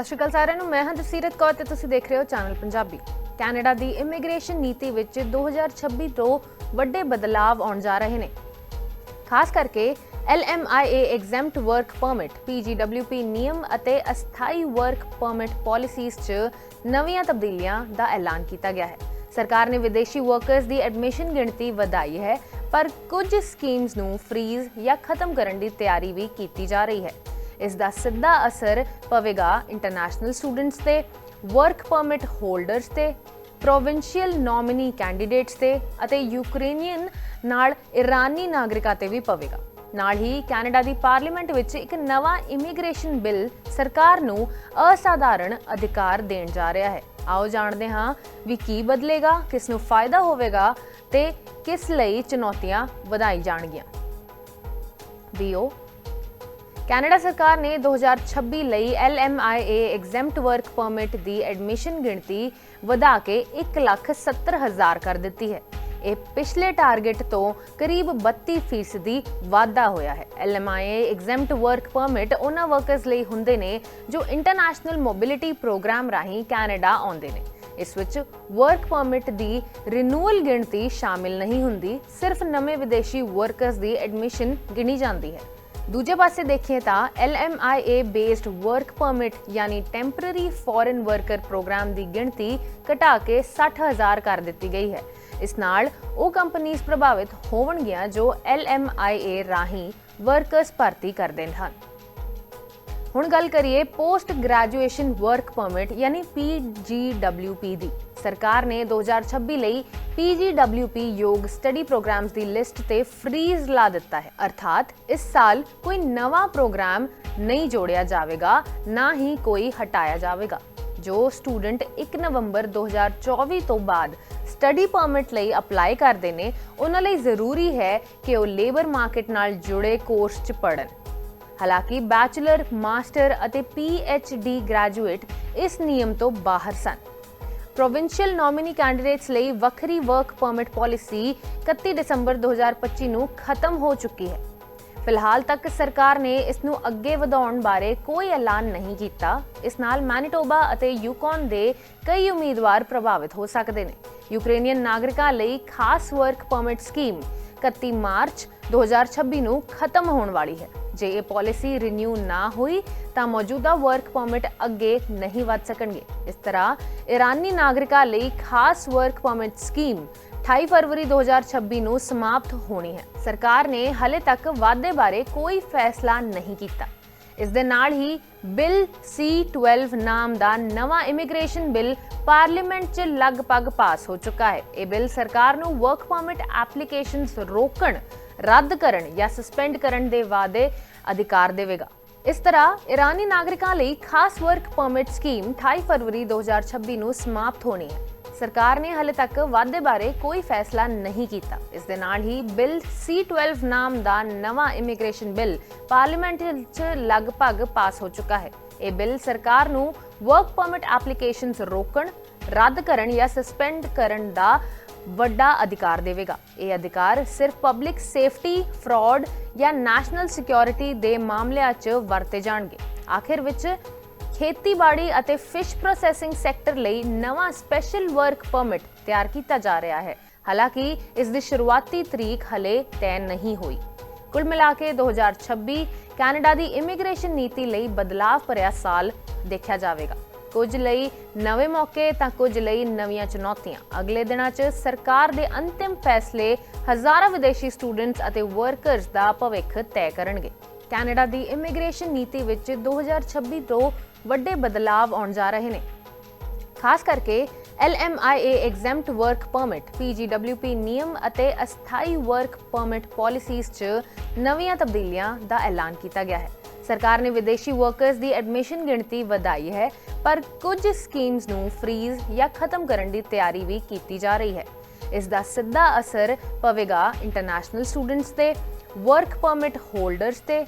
ਸਤਿ ਸ਼੍ਰੀ ਅਕਾਲ ਸਾਰਿਆਂ ਨੂੰ, ਮੈਂ ਹਾਂ ਜਸੀਰਤ ਕੌਰ ਤੇ ਤੁਸੀਂ ਦੇਖ ਰਹੇ ਹੋ ਚੈਨਲ ਪੰਜਾਬੀ ਕੈਨੇਡਾ ਦੀ ਇਮੀਗ੍ਰੇਸ਼ਨ ਨੀਤੀ ਵਿੱਚ 2026 ਤੋਂ ਵੱਡੇ ਬਦਲਾਵ ਆਉਣ ਜਾ ਰਹੇ ਨੇ। ਖਾਸ ਕਰਕੇ LMIA exempt work permit PGWP ਨਿਯਮ ਅਤੇ ਅਸਥਾਈ ਵਰਕ ਪਰਮਿਟ ਪਾਲਿਸੀਜ਼ 'ਚ ਨਵੀਆਂ ਤਬਦੀਲੀਆਂ ਦਾ ਐਲਾਨ ਕੀਤਾ ਗਿਆ ਹੈ। ਸਰਕਾਰ ਨੇ ਵਿਦੇਸ਼ੀ ਵਰਕਰਸ ਦੀ ਐਡਮਿਸ਼ਨ ਗਿਣਤੀ ਵਧਾਈ ਹੈ, ਪਰ ਕੁਝ ਸਕੀਮਸ ਨੂੰ ਫ੍ਰੀਜ਼ ਜਾਂ ਖਤਮ ਕਰਨ ਦੀ ਤਿਆਰੀ ਵੀ ਕੀਤੀ ਜਾ ਰਹੀ ਹੈ। ਇਸ ਦਾ ਸਿੱਧਾ ਅਸਰ ਪਵੇਗਾ ਇੰਟਰਨੈਸ਼ਨਲ ਸਟੂਡੈਂਟਸ ਤੇ ਵਰਕ ਪਰਮਿਟ ਹੋਲਡਰਸ ਤੇ ਪ੍ਰੋਵਿੰਸ਼ੀਅਲ ਨੋਮਿਨੀ ਕੈਂਡੀਡੇਟਸ ਤੇ ਅਤੇ ਯੂਕਰੇਨੀਅਨ ਨਾਲ ਇਰਾਨੀ ਨਾਗਰਿਕਾਂ ਤੇ ਵੀ ਪਵੇਗਾ। ਨਾਲ ਹੀ ਕੈਨੇਡਾ ਦੀ ਪਾਰਲੀਮੈਂਟ ਵਿੱਚ ਇੱਕ ਨਵਾਂ ਇਮੀਗ੍ਰੇਸ਼ਨ ਬਿੱਲ ਸਰਕਾਰ ਨੂੰ ਅਸਾਧਾਰਣ ਅਧਿਕਾਰ ਦੇਣ ਜਾ ਰਿਹਾ ਹੈ। ਆਓ ਜਾਣਦੇ ਹਾਂ ਵੀ ਕੀ ਬਦਲੇਗਾ, ਕਿਸ ਨੂੰ ਫਾਇਦਾ ਹੋਵੇਗਾ ਤੇ ਕਿਸ ਲਈ ਚੁਣੌਤੀਆਂ ਵਧਾਈ ਜਾਣਗੀਆਂ। ਵੀਓ ਕੈਨੇਡਾ ਸਰਕਾਰ ਨੇ 2026 ਲਈ LMIA ਐਗਜ਼ੈਂਪਟ ਵਰਕ ਪਰਮਿਟ ਦੀ ਐਡਮਿਸ਼ਨ ਗਿਣਤੀ ਵਧਾ ਕੇ 1,70,000 ਕਰ ਦਿੱਤੀ ਹੈ। ਇਹ ਪਿਛਲੇ ਟਾਰਗੇਟ ਤੋਂ ਕਰੀਬ 32% ਵਾਧਾ ਹੋਇਆ ਹੈ। LMIA ਐਗਜ਼ੈਂਪਟ ਵਰਕ ਪਰਮਿਟ ਉਹਨਾਂ ਵਰਕਰਸ ਲਈ ਹੁੰਦੇ ਨੇ ਜੋ ਇੰਟਰਨੈਸ਼ਨਲ ਮੋਬਿਲਿਟੀ ਪ੍ਰੋਗਰਾਮ ਰਾਹੀਂ ਕੈਨੇਡਾ ਆਉਂਦੇ ਨੇ। ਇਸ ਵਿੱਚ ਵਰਕ ਪਰਮਿਟ ਦੀ ਰਿਨੂਅਲ ਗਿਣਤੀ ਸ਼ਾਮਿਲ ਨਹੀਂ ਹੁੰਦੀ ਸਿਰਫ ਨਵੇਂ ਵਿਦੇਸ਼ੀ ਵਰਕਰਸ ਦੀ ਐਡਮਿਸ਼ਨ ਗਿਣੀ ਜਾਂਦੀ ਹੈ। ਦੂਜੇ ਪਾਸੇ ਦੇਖੀਏ ਤਾਂ LMIA ਬੇਸਡ ਵਰਕ ਪਰਮਿਟ ਯਾਨੀ ਟੈਂਪਰੇਰੀ ਫੋਰਨ ਵਰਕਰ ਪ੍ਰੋਗਰਾਮ ਦੀ ਗਿਣਤੀ ਘਟਾ ਕੇ 60000 ਕਰ ਦਿੱਤੀ ਗਈ ਹੈ ਇਸ ਨਾਲ ਉਹ ਕੰਪਨੀਆਂ ਪ੍ਰਭਾਵਿਤ ਹੋਣਗੀਆਂ ਜੋ LMIA ਰਾਹੀਂ ਵਰਕਰਸ ਭਰਤੀ ਕਰਦੇ ਹਨ ਹੁਣ ਗੱਲ ਕਰੀਏ ਪੋਸਟ ਗ੍ਰੈਜੂਏਸ਼ਨ ਵਰਕ ਪਰਮਿਟ ਯਾਨੀ PGWP ਦੀ ਸਰਕਾਰ ਨੇ 2026 ਲਈ PGWP ਯੋਗ ਸਟੱਡੀ ਪ੍ਰੋਗਰਾਮਸ ਦੀ ਲਿਸਟ ਤੇ ਫ੍ਰੀਜ਼ ਲਾ ਦਿੱਤਾ ਹੈ। ਅਰਥਾਤ ਇਸ ਸਾਲ ਕੋਈ ਨਵਾਂ ਪ੍ਰੋਗਰਾਮ ਨਹੀਂ ਜੋੜਿਆ ਜਾਵੇਗਾ, ਨਾ ਹੀ ਕੋਈ ਹਟਾਇਆ ਜਾਵੇਗਾ, ਜੋ ਸਟੂਡੈਂਟ 1 ਨਵੰਬਰ 2024 ਤੋਂ ਬਾਅਦ ਸਟੱਡੀ ਪਰਮਿਟ ਲਈ ਅਪਲਾਈ ਕਰਦੇ ਨੇ, ਉਹਨਾਂ ਲਈ ਜ਼ਰੂਰੀ ਹੈ ਕਿ ਉਹ ਲੇਬਰ ਮਾਰਕੀਟ ਨਾਲ ਜੁੜੇ ਕੋਰਸ 'ਚ ਪੜ੍ਹਨ। ਹਾਲਾਂਕਿ ਬੈਚਲਰ, ਮਾਸਟਰ ਅਤੇ ਡੀ ਗ੍ਰੈਜੂਏਟ ਇਸ ਨਿਯਮ ਤੋਂ ਬਾਹਰ ਸਨ। ਪ੍ਰੋਵਿੰਸ਼ੀਅਲ ਨੋਮਿਨੀ ਕੈਂਡੀਡੇਟਸ ਲਈ ਵੱਖਰੀ ਵਰਕ ਪਰਮਿਟ ਪਾਲਿਸੀ 31 ਦਸੰਬਰ 2025 ਨੂੰ ਖਤਮ ਹੋ ਚੁੱਕੀ ਹੈ। ਫਿਲਹਾਲ ਤੱਕ ਸਰਕਾਰ ਨੇ ਇਸ ਨੂੰ ਅੱਗੇ ਵਧਾਉਣ ਬਾਰੇ ਕੋਈ ਐਲਾਨ ਨਹੀਂ ਕੀਤਾ। ਇਸ ਨਾਲ ਮੈਨੀਟੋਬਾ ਅਤੇ ਯੂਕੌਨ ਦੇ ਕਈ ਉਮੀਦਵਾਰ ਪ੍ਰਭਾਵਿਤ ਹੋ ਸਕਦੇ ਨੇ। ਯੂਕਰੇਨੀਅਨ ਨਾਗਰਿਕਾਂ ਲਈ ਖਾਸ ਵਰਕ ਪਰਮਿਟ ਸਕੀਮ 31 ਮਾਰਚ 2026 ਨੂੰ ਖਤਮ ਹੋਣ ਵਾਲੀ ਹੈ। ਜੇ ਇਹ ਪਾਲਿਸੀ ਰੀਨਿਊ ਨਾ ਹੋਈ ਤਾਂ ਮੌਜੂਦਾ ਵਰਕ ਪਰਮਿਟ ਅੱਗੇ ਨਹੀਂ ਵਧ ਸਕਣਗੇ। ਇਸ ਤਰ੍ਹਾਂ ਇਰਾਨੀ ਨਾਗਰਿਕਾਂ ਲਈ ਖਾਸ ਵਰਕ ਪਰਮਿਟ ਸਕੀਮ 28 ਫਰਵਰੀ 2026 ਨੂੰ ਸਮਾਪਤ ਹੋਣੀ ਹੈ। ਸਰਕਾਰ ਨੇ ਹਲੇ ਤੱਕ ਵਾਅਦੇ ਬਾਰੇ ਕੋਈ ਫੈਸਲਾ ਨਹੀਂ ਕੀਤਾ। ਇਸ ਦੇ ਨਾਲ ਹੀ ਬਿੱਲ C12 ਨਾਮ ਦਾ ਨਵਾਂ ਇਮੀਗ੍ਰੇਸ਼ਨ ਬਿੱਲ ਪਾਰਲੀਮੈਂਟ 'ਚ ਲਗਭਗ ਪਾਸ ਹੋ ਚੁੱਕਾ ਹੈ। ਇਹ ਬਿੱਲ ਸਰਕਾਰ ਨੂੰ ਵਰਕ ਪਰਮਿਟ ਐਪਲੀਕੇਸ਼ਨਸ ਰੋਕਣ ਰੱਦ ਕਰਨ ਜਾਂ ਸਸਪੈਂਡ ਕਰਨ ਦੇ ਵਾਅਦੇ ਅਧਿਕਾਰ ਦੇਵੇਗਾ। ਇਸ ਤਰ੍ਹਾਂ ਇਰਾਨੀ ਨਾਗਰਿਕਾਂ ਲਈ ਖਾਸ ਵਰਕ ਪਰਮਿਟ ਸਕੀਮ 28 ਫਰਵਰੀ 2026 ਨੂੰ ਸਮਾਪਤ ਹੋਣੀ ਹੈ। ਸਰਕਾਰ ਨੇ ਹਾਲੇ ਤੱਕ ਵਾਅਦੇ ਬਾਰੇ ਕੋਈ ਫੈਸਲਾ ਨਹੀਂ ਕੀਤਾ। ਇਸ ਦੇ ਨਾਲ ਹੀ ਬਿੱਲ C12 ਨਾਮ ਦਾ ਨਵਾਂ ਇਮੀਗ੍ਰੇਸ਼ਨ ਬਿੱਲ ਪਾਰਲੀਮੈਂਟ 'ਚ ਲਗਭਗ ਪਾਸ ਹੋ ਚੁੱਕਾ ਹੈ। ਇਹ ਬਿੱਲ ਸਰਕਾਰ ਨੂੰ ਵਰਕ ਪਰਮਿਟ ਐਪਲੀਕੇਸ਼ਨਸ ਰੋਕਣ, ਰੱਦ ਕਰਨ ਜਾਂ ਸਸਪੈਂਡ ਕਰਨ ਦਾ ਵੱਡਾ ਅਧਿਕਾਰ ਦੇਵੇਗਾ। ਇਹ ਅਧਿਕਾਰ ਸਿਰਫ ਪਬਲਿਕ ਸੇਫਟੀ ਫਰਾਡ ਜਾਂ ਨੈਸ਼ਨਲ ਸਿਕਿਉਰਿਟੀ ਦੇ ਮਾਮਲਿਆਂ 'ਚ ਵਰਤੇ ਜਾਣਗੇ। ਆਖਿਰ ਵਿੱਚ ਖੇਤੀਬਾੜੀ ਅਤੇ ਫਿਸ਼ ਪ੍ਰੋਸੈਸਿੰਗ ਸੈਕਟਰ ਲਈ ਨਵਾਂ ਸਪੈਸ਼ਲ ਵਰਕ ਪਰਮਿਟ ਤਿਆਰ ਕੀਤਾ ਜਾ ਰਿਹਾ ਹੈ। ਹਾਲਾਂਕਿ, ਇਸ ਦੀ ਸ਼ੁਰੂਆਤੀ ਤਰੀਕ ਹਲੇ ਤੈਅ ਨਹੀਂ ਹੋਈ। ਕੁੱਲ ਮਿਲਾ ਕੇ 2026 ਕੈਨੇਡਾ ਦੀ ਇਮੀਗ੍ਰੇਸ਼ਨ ਨੀਤੀ ਲਈ ਬਦਲਾਅ ਭਰਿਆ ਸਾਲ ਦੇਖਿਆ ਜਾਵੇਗਾ। ਕੁਝ ਲਈ ਨਵੇਂ ਮੌਕੇ ਤਾਂ ਕੁਝ ਲਈ ਨਵੀਆਂ ਚੁਣੌਤੀਆਂ। ਅਗਲੇ ਦਿਨਾਂ 'ਚ ਸਰਕਾਰ ਦੇ ਅੰਤਿਮ ਫੈਸਲੇ ਹਜ਼ਾਰਾਂ ਵਿਦੇਸ਼ੀ ਸਟੂਡੈਂਟਸ ਅਤੇ ਵਰਕਰਸ ਦਾ ਭਵਿੱਖ ਤੈਅ ਕਰਨਗੇ। ਕੈਨੇਡਾ ਦੀ ਇਮੀਗ੍ਰੇਸ਼ਨ ਨੀਤੀ ਵਿੱਚ 2026 ਤੋਂ ਵੱਡੇ ਬਦਲਾਅ ਆਉਣ ਜਾ ਰਹੇ ਨੇ। ਖਾਸ ਕਰਕੇ LMIA exempt work permit PGWP ਨਿਯਮ ਅਤੇ ਅਸਥਾਈ ਵਰਕ ਪਰਮਿਟ ਪਾਲਿਸੀਜ਼ 'ਚ ਨਵੀਆਂ ਤਬਦੀਲੀਆਂ ਦਾ ਐਲਾਨ ਕੀਤਾ ਗਿਆ ਹੈ। ਸਰਕਾਰ ਨੇ ਵਿਦੇਸ਼ੀ ਵਰਕਰਸ ਦੀ ਐਡਮਿਸ਼ਨ ਗਿਣਤੀ ਵਧਾਈ ਹੈ, ਪਰ ਕੁਝ ਸਕੀਮਸ ਨੂੰ ਫ੍ਰੀਜ਼ ਜਾਂ ਖਤਮ ਕਰਨ ਦੀ ਤਿਆਰੀ ਵੀ ਕੀਤੀ ਜਾ ਰਹੀ ਹੈ। ਇਸ ਦਾ ਸਿੱਧਾ ਅਸਰ ਪਵੇਗਾ ਇੰਟਰਨੈਸ਼ਨਲ ਸਟੂਡੈਂਟਸ ਤੇ ਵਰਕ ਪਰਮਿਟ ਹੋਲਡਰਸ ਤੇ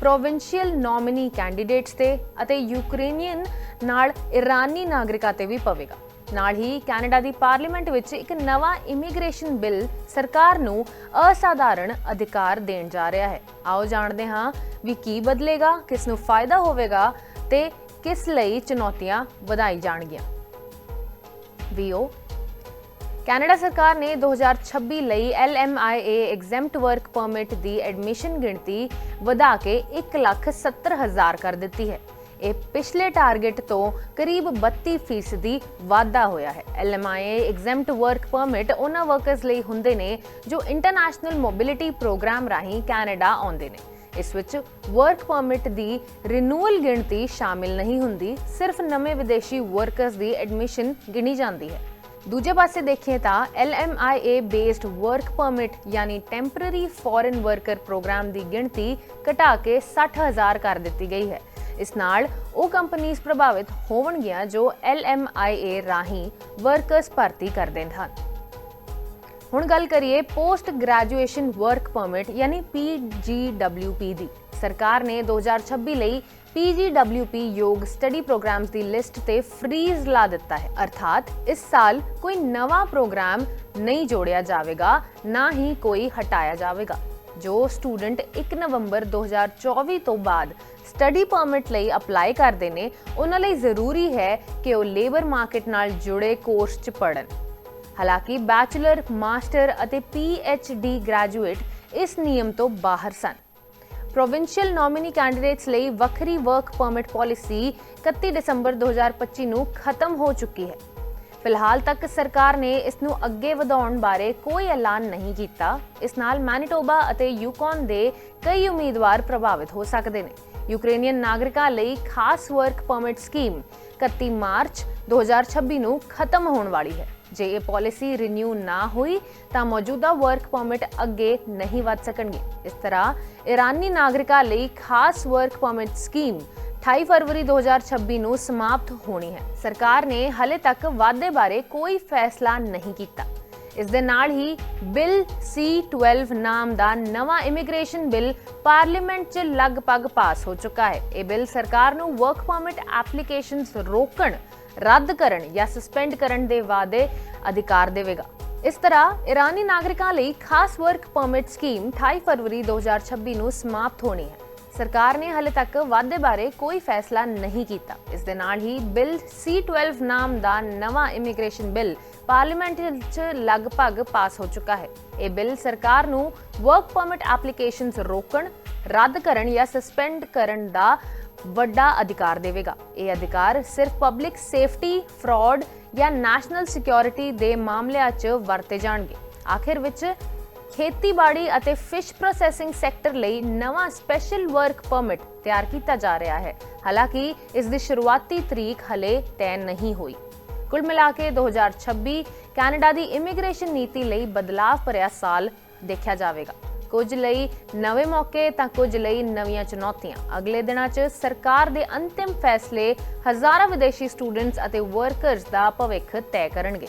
ਪ੍ਰੋਵਿੰਸ਼ੀਅਲ ਨੋਮਿਨੀ ਕੈਂਡੀਡੇਟਸ ਤੇ ਅਤੇ ਯੂਕਰੇਨੀਅਨ ਨਾਲ ਇਰਾਨੀ ਨਾਗਰਿਕਾਂ ਤੇ ਵੀ ਪਵੇਗਾ। ਨਾਲ ਹੀ ਕੈਨੇਡਾ ਦੀ ਪਾਰਲੀਮੈਂਟ ਵਿੱਚ ਇੱਕ ਨਵਾਂ ਇਮੀਗ੍ਰੇਸ਼ਨ ਬਿੱਲ ਸਰਕਾਰ ਨੂੰ ਅਸਾਧਾਰਣ ਅਧਿਕਾਰ ਦੇਣ ਜਾ ਰਿਹਾ ਹੈ। ਆਓ ਜਾਣਦੇ ਹਾਂ ਵੀ ਕੀ ਬਦਲੇਗਾ ਕਿਸ ਨੂੰ ਫਾਇਦਾ ਹੋਵੇਗਾ ਤੇ ਕਿਸ ਲਈ ਚੁਣੌਤੀਆਂ ਵਧਾਈ ਜਾਣਗੀਆਂ। ਵੀਓ ਕੈਨੇਡਾ ਸਰਕਾਰ ਨੇ 2026 ਲਈ LMIA ਐਗਜ਼ੈਂਪਟ ਵਰਕ ਪਰਮਿਟ ਦੀ ਐਡਮਿਸ਼ਨ ਗਿਣਤੀ ਵਧਾ ਕੇ 1,70,000 ਕਰ ਦਿੱਤੀ ਹੈ। ਇਹ ਪਿਛਲੇ ਟਾਰਗੇਟ ਤੋਂ ਕਰੀਬ 32% ਵਾਧਾ ਹੋਇਆ ਹੈ। LMIA ਐਗਜ਼ੈਂਪਟ ਵਰਕ ਪਰਮਿਟ ਉਹਨਾਂ ਵਰਕਰਸ ਲਈ ਹੁੰਦੇ ਨੇ ਜੋ ਇੰਟਰਨੈਸ਼ਨਲ ਮੋਬਿਲਿਟੀ ਪ੍ਰੋਗਰਾਮ ਰਾਹੀਂ ਕੈਨੇਡਾ ਆਉਂਦੇ ਨੇ। ਇਸ ਵਿੱਚ ਵਰਕ ਪਰਮਿਟ ਦੀ ਰਿਨੂਅਲ ਗਿਣਤੀ ਸ਼ਾਮਿਲ ਨਹੀਂ ਹੁੰਦੀ, ਸਿਰਫ ਨਵੇਂ ਵਿਦੇਸ਼ੀ ਵਰਕਰਸ ਦੀ ਐਡਮਿਸ਼ਨ ਗਿਣੀ ਜਾਂਦੀ ਹੈ। ਦੂਜੇ ਪਾਸੇ ਦੇਖੀਏ ਤਾਂ LMIA ਬੇਸਡ ਵਰਕ ਪਰਮਿਟ ਯਾਨੀ ਟੈਂਪਰੇਰੀ ਫੋਰਨ ਵਰਕਰ ਪ੍ਰੋਗਰਾਮ ਦੀ ਗਿਣਤੀ ਘਟਾ ਕੇ 60000 ਕਰ ਦਿੱਤੀ ਗਈ ਹੈ। ਇਸ ਨਾਲ ਉਹ ਕੰਪਨੀਆਂ ਪ੍ਰਭਾਵਿਤ ਹੋਣਗੀਆਂ ਜੋ LMIA ਰਾਹੀਂ ਵਰਕਰਸ ਭਰਤੀ ਕਰਦੇ ਹਨ ਹੁਣ ਗੱਲ ਕਰੀਏ ਪੋਸਟ ਗ੍ਰੈਜੂਏਸ਼ਨ ਵਰਕ ਪਰਮਿਟ ਯਾਨੀ PGWP ਦੀ ਸਰਕਾਰ ਨੇ 2026 ਲਈ PGWP ਯੋਗ ਸਟੱਡੀ ਪ੍ਰੋਗਰਾਮਸ ਦੀ ਲਿਸਟ ਤੇ ਫ੍ਰੀਜ਼ ਲਾ ਦਿੱਤਾ ਹੈ ਅਰਥਾਤ ਇਸ ਸਾਲ ਕੋਈ ਨਵਾਂ ਪ੍ਰੋਗਰਾਮ ਨਹੀਂ ਜੋੜਿਆ ਜਾਵੇਗਾ ਨਾ ਹੀ ਕੋਈ ਹਟਾਇਆ ਜਾਵੇਗਾ ਜੋ ਸਟੂਡੈਂਟ 1 ਨਵੰਬਰ 2024 ਤੋਂ ਬਾਅਦ ਸਟੱਡੀ ਪਰਮਿਟ ਲਈ ਅਪਲਾਈ ਕਰਦੇ ਨੇ, ਉਹਨਾਂ ਲਈ ਜ਼ਰੂਰੀ ਹੈ ਕਿ ਉਹ ਲੇਬਰ ਮਾਰਕੀਟ ਨਾਲ ਜੁੜੇ ਕੋਰਸ 'ਚ ਪੜ੍ਹਨ। ਹਾਲਾਂਕਿ ਬੈਚਲਰ, ਮਾਸਟਰ ਅਤੇ ਡੀ ਗ੍ਰੈਜੂਏਟ ਇਸ ਨਿਯਮ ਤੋਂ ਬਾਹਰ ਸਨ। ਪ੍ਰੋਵਿੰਸ਼ੀਅਲ ਨੋਮਿਨੀ ਕੈਂਡੀਡੇਟਸ ਲਈ ਵੱਖਰੀ ਵਰਕ ਪਰਮਿਟ ਪਾਲਿਸੀ 31 ਦਸੰਬਰ 2025 ਨੂੰ ਖਤਮ ਹੋ ਚੁੱਕੀ ਹੈ। ਫਿਲਹਾਲ ਤੱਕ ਸਰਕਾਰ ਨੇ ਇਸ ਨੂੰ ਅੱਗੇ ਵਧਾਉਣ ਬਾਰੇ ਕੋਈ ਐਲਾਨ ਨਹੀਂ ਕੀਤਾ। ਇਸ ਨਾਲ ਮੈਨੀਟੋਬਾ ਅਤੇ ਯੂਕੌਨ ਦੇ ਕਈ ਉਮੀਦਵਾਰ ਪ੍ਰਭਾਵਿਤ ਹੋ ਸਕਦੇ ਨੇ। ਯੂਕਰੇਨੀਅਨ ਨਾਗਰਿਕਾਂ ਲਈ ਖਾਸ ਵਰਕ ਪਰਮਿਟ ਸਕੀਮ 31 ਮਾਰਚ 2026 ਨੂੰ ਖਤਮ ਹੋਣ ਵਾਲੀ ਹੈ ਜੇ ਇਹ ਪਾਲਿਸੀ ਰਿਨਿਊ ਨਾ ਹੋਈ ਤਾਂ ਮੌਜੂਦਾ ਵਰਕ ਪਰਮਿਟ ਅੱਗੇ ਨਹੀਂ ਵਧ ਸਕਣਗੇ ਇਸ ਤਰ੍ਹਾਂ ਇਰਾਨੀ ਨਾਗਰਿਕਾਂ ਲਈ ਖਾਸ ਵਰਕ ਪਰਮਿਟ ਸਕੀਮ 28 ਫਰਵਰੀ 2026 ਨੂੰ ਸਮਾਪਤ ਹੋਣੀ ਹੈ ਸਰਕਾਰ ਨੇ ਹਲੇ ਤੱਕ ਵਾਅਦੇ ਬਾਰੇ ਕੋਈ ਫੈਸਲਾ ਨਹੀਂ ਕੀਤਾ ਇਸ ਦੇ ਨਾਲ ਹੀ ਬਿੱਲ C12 ਨਾਮ ਦਾ ਨਵਾਂ ਇਮੀਗ੍ਰੇਸ਼ਨ ਬਿੱਲ ਪਾਰਲੀਮੈਂਟ 'ਚ ਲਗਭਗ ਪਾਸ ਹੋ ਚੁੱਕਾ ਹੈ। ਇਹ ਬਿੱਲ ਸਰਕਾਰ ਨੂੰ ਵਰਕ ਪਰਮਿਟ ਐਪਲੀਕੇਸ਼ਨਸ ਰੋਕਣ, ਰੱਦ ਕਰਨ ਜਾਂ ਸਸਪੈਂਡ ਕਰਨ ਦੇ ਵਾਅਦੇ ਅਧਿਕਾਰ ਦੇਵੇਗਾ। ਇਸ ਤਰ੍ਹਾਂ ਇਰਾਨੀ ਨਾਗਰਿਕਾਂ ਲਈ ਖਾਸ ਵਰਕ ਪਰਮਿਟ ਸਕੀਮ 28 ਫਰਵਰੀ 2026 ਨੂੰ ਸਮਾਪਤ ਹੋਣੀ ਹੈ। ਸਰਕਾਰ ਨੇ ਹਾਲੇ ਤੱਕ ਵਾਅਦੇ ਬਾਰੇ ਕੋਈ ਫੈਸਲਾ ਨਹੀਂ ਕੀਤਾ। ਇਸ ਦੇ ਨਾਲ ਹੀ ਬਿੱਲ C12 ਨਾਮ ਦਾ ਨਵਾਂ ਇਮੀਗ੍ਰੇਸ਼ਨ ਬਿੱਲ ਪਾਰਲੀਮੈਂਟ 'ਚ ਲਗਭਗ ਪਾਸ ਹੋ ਚੁੱਕਾ ਹੈ। ਇਹ ਬਿੱਲ ਸਰਕਾਰ ਨੂੰ ਵਰਕ ਪਰਮਿਟ ਐਪਲੀਕੇਸ਼ਨਸ ਰੋਕਣ, ਰੱਦ ਕਰਨ ਜਾਂ ਸਸਪੈਂਡ ਕਰਨ ਦਾ ਵੱਡਾ ਅਧਿਕਾਰ ਦੇਵੇਗਾ। ਇਹ ਅਧਿਕਾਰ ਸਿਰਫ ਪਬਲਿਕ ਸੇਫਟੀ ਫਰਾਡ ਜਾਂ ਨੈਸ਼ਨਲ ਸਿਕਿਉਰਿਟੀ ਦੇ ਮਾਮਲਿਆਂ 'ਚ ਵਰਤੇ ਜਾਣਗੇ। ਆਖਿਰ ਵਿੱਚ ਖੇਤੀਬਾੜੀ ਅਤੇ ਫਿਸ਼ ਪ੍ਰੋਸੈਸਿੰਗ ਸੈਕਟਰ ਲਈ ਨਵਾਂ ਸਪੈਸ਼ਲ ਵਰਕ ਪਰਮਿਟ ਤਿਆਰ ਕੀਤਾ ਜਾ ਰਿਹਾ ਹੈ। ਹਾਲਾਂਕਿ, ਇਸ ਦੀ ਸ਼ੁਰੂਆਤੀ ਤਰੀਕ ਹਲੇ ਤੈਅ ਨਹੀਂ ਹੋਈ। ਕੁੱਲ ਮਿਲਾ ਕੇ 2026 ਕੈਨੇਡਾ ਦੀ ਇਮੀਗ੍ਰੇਸ਼ਨ ਨੀਤੀ ਲਈ ਬਦਲਾਅ ਭਰਿਆ ਸਾਲ ਦੇਖਿਆ ਜਾਵੇਗਾ। ਕੁਝ ਲਈ ਨਵੇਂ ਮੌਕੇ ਤਾਂ ਕੁਝ ਲਈ ਨਵੀਆਂ ਚੁਣੌਤੀਆਂ। ਅਗਲੇ ਦਿਨਾਂ 'ਚ ਸਰਕਾਰ ਦੇ ਅੰਤਿਮ ਫੈਸਲੇ ਹਜ਼ਾਰਾਂ ਵਿਦੇਸ਼ੀ ਸਟੂਡੈਂਟਸ ਅਤੇ ਵਰਕਰਸ ਦਾ ਭਵਿੱਖ ਤੈਅ ਕਰਨਗੇ।